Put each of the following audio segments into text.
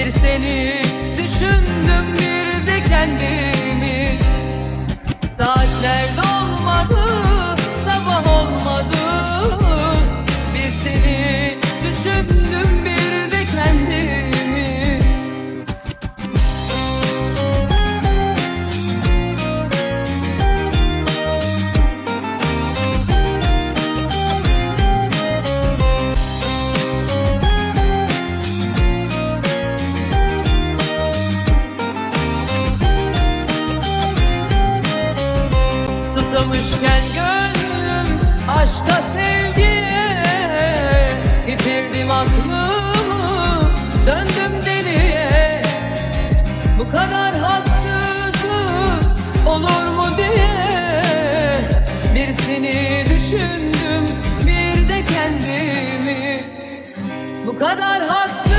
seni düşündüm bir de kendimi. Saatler Susamışken gönlüm aşka sevgiye Yitirdim aklımı döndüm deliye. Bu kadar haksızlık olur mu diye Bir seni düşündüm bir de kendimi. Bu kadar haksızlık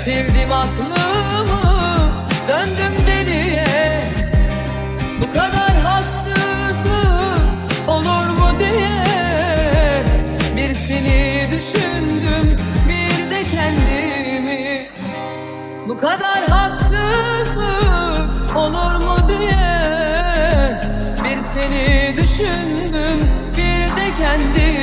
Yitirdim aklımı döndüm deliye. Bu kadar haksızlık olur mu diye. Bir seni düşündüm bir de kendimi. Bu kadar haksızlık olur mu diye. Bir seni düşündüm bir de kendimi